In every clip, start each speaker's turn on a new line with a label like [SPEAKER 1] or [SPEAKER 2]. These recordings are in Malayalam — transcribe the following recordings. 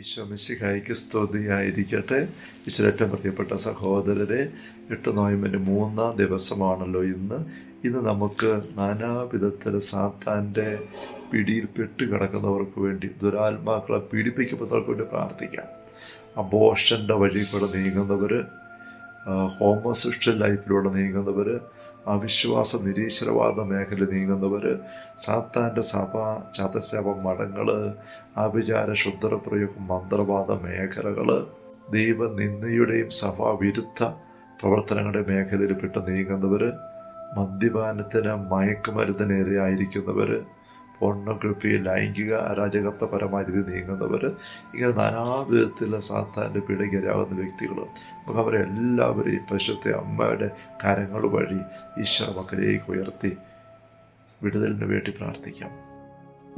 [SPEAKER 1] ഈശോ മിശിഹായിക്ക് സ്തുതിയായിരിക്കട്ടെ. ഈശ്വരേറ്റവും പ്രിയപ്പെട്ട സഹോദരരെ എട്ട് നോയമ്പിന്റെ മൂന്നാം ദിവസമാണല്ലോ ഇന്ന്. ഇന്ന് നമുക്ക് നാനാവിധത്തിൽ സാത്താന്റെ പിടിയിൽ പെട്ട് കിടക്കുന്നവർക്ക് വേണ്ടി ദുരാത്മാക്കളെ പീഡിപ്പിക്കപ്പെട്ടവർക്ക് വേണ്ടി പ്രാർത്ഥിക്കാം. അബോഷന്റെ വഴി കൂടെ നീങ്ങുന്നവർ ഹോമോസെക്ഷൽ ലൈഫിലൂടെ നീങ്ങുന്നവർ അവിശ്വാസ നിരീശ്വരവാദ മേഖല നീങ്ങുന്നവർ സാത്താന്റെ സഭ ചതശവ മഠങ്ങൾ ആഭിചാര ശുദ്ധപ്രയോഗം മന്ത്രവാദ മേഖലകൾ ദൈവനിന്ദയുടെയും സഭാവിരുദ്ധ പ്രവർത്തനങ്ങളുടെ മേഖലയിൽപ്പെട്ട് നീങ്ങുന്നവർ മദ്യപാനത്തിന് മയക്കുമരുന്നിനിരയായിരിക്കുന്നവർ പോർണോഗ്രഫി ലൈംഗിക അരാജകത്വപരമായ രീതി നീങ്ങുന്നവർ ഇങ്ങനെ നാനാവിധത്തിലെ സാത്താന്റെ പിടികരാകുന്ന വ്യക്തികൾ നമുക്ക് അവരെ എല്ലാവരെയും പശുത്തെ അമ്മയുടെ കരങ്ങൾ വഴി ഈശ്വര മക്കളിലേക്ക് ഉയർത്തി വിടുതലിന് വേണ്ടി പ്രാർത്ഥിക്കാം.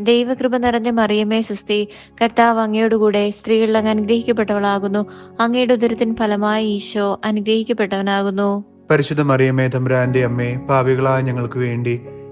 [SPEAKER 2] ദൈവകൃപ നിറഞ്ഞ മറിയമേ സുസ്തി കർത്താവ് അങ്ങയോടുകൂടെ സ്ത്രീകളിൽ അങ്ങ് അനുഗ്രഹിക്കപ്പെട്ടവളാകുന്നു. അങ്ങയുടെ ഉദരത്തിൻ ഫലമായി ഈശോ അനുഗ്രഹിക്കപ്പെട്ടവനാകുന്നു.
[SPEAKER 3] പരിശുദ്ധ മറിയമ്മേ തമ്പുരാന്റെ അമ്മേ പാപികളായ ഞങ്ങൾക്ക് വേണ്ടി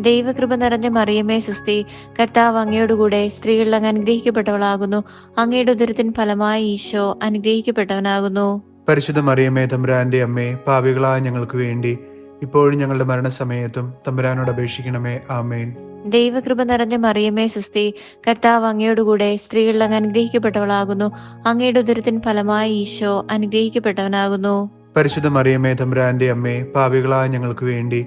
[SPEAKER 2] ദൈവകൃപ നിറഞ്ഞ മറിയമേ സുസ്തി. കർത്താവ് അങ്ങയോടുകൂടെ സ്ത്രീകളിൽ അങ്ങ് അനുഗ്രഹിക്കപ്പെട്ടവളാകുന്നു. അങ്ങയുടെ ഉദരത്തിൻ ഫലമായി ഈശോ അനുഗ്രഹിക്കപ്പെട്ടവനാകുന്നു.
[SPEAKER 3] പരിശുദ്ധ മറിയമേ തമ്പുരാന്റെ അമ്മേ പാവികളായ ഞങ്ങൾക്ക് വേണ്ടി ഇപ്പോഴും ഞങ്ങളുടെ മരണസമയത്തും തമ്പുരാനോട് അപേക്ഷിക്കണമേ. ആമേൻ.
[SPEAKER 2] ദൈവകൃപ നിറഞ്ഞ മറിയമേ സുസ്തി. കർത്താവ് അങ്ങയോടുകൂടെ സ്ത്രീകളിൽ അങ്ങ് അനുഗ്രഹിക്കപ്പെട്ടവളാകുന്നു. അങ്ങയുടെ ഉദരത്തിൻ ഫലമായി ഈശോ അനുഗ്രഹിക്കപ്പെട്ടവനാകുന്നു.
[SPEAKER 3] പരിശുദ്ധ മറിയമേ തമ്പുരാന്റെ അമ്മേ പാവികളായ ഞങ്ങൾക്ക് വേണ്ടി